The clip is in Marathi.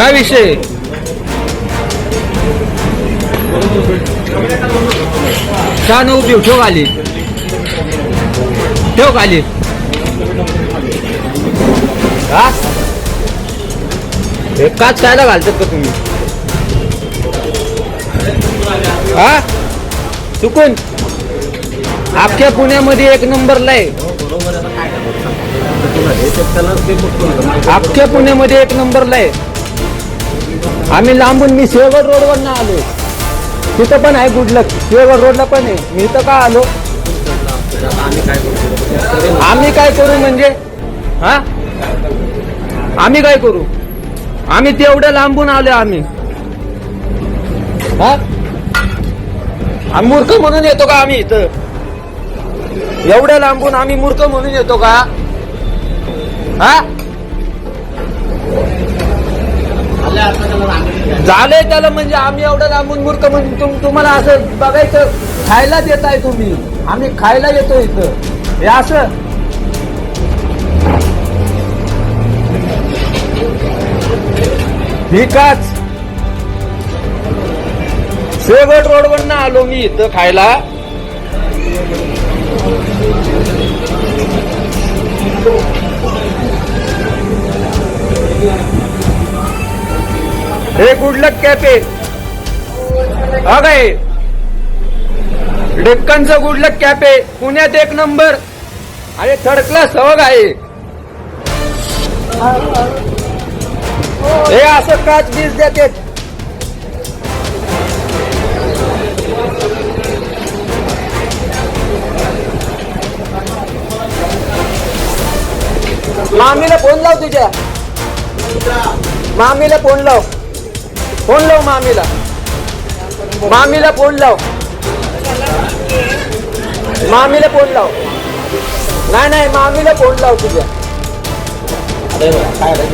काय विषय? छान देऊ ठेव आली ठेव खाली. हा? हे काच कायला घालतात का तुम्ही? हा? चुकून? अख्ख्या पुण्यामध्ये एक नंबरला आहे. अख्ख्या पुण्यामध्ये एक नंबरला आहे. आम्ही लांबून मी सिंहगड रोडवर आलो. तिथं पण आहे गुडलक शेवगड रोडला पण आहे. मी इथं का आलो? आम्ही काय करू म्हणजे? हा? आम्ही काय करू? आम्ही तेवढ्या लांबून आलो आम्ही. हा मूर्ख म्हणून येतो का आम्ही इथं? एवढ्या लांबून आम्ही मूर्ख म्हणून येतो का? हा? झालंय त्याला म्हणजे आम्ही एवढं लांबून मूर्ख म्हणून तुम्हाला असं बघायचं खायला देत आहे तुम्ही. आम्ही खायला येतो इथं. हे असं. ठीकच. शेवट रोडवर ना आलो मी इथं खायला. हे गुडलक कॅफे हा काय डेक्कनचं गुडलक कॅफे पुण्यात एक नंबर आणि थर्ड क्लास सहग आहे हे? असं काच बीज देते मामीला फोन लाव तुझ्या. मामीला फोन लाव. फोन लाव मामीला. मामीला फोन लाव. मामीला फोन लाव. नाही नाही मामीला फोन लाव तुझ्या.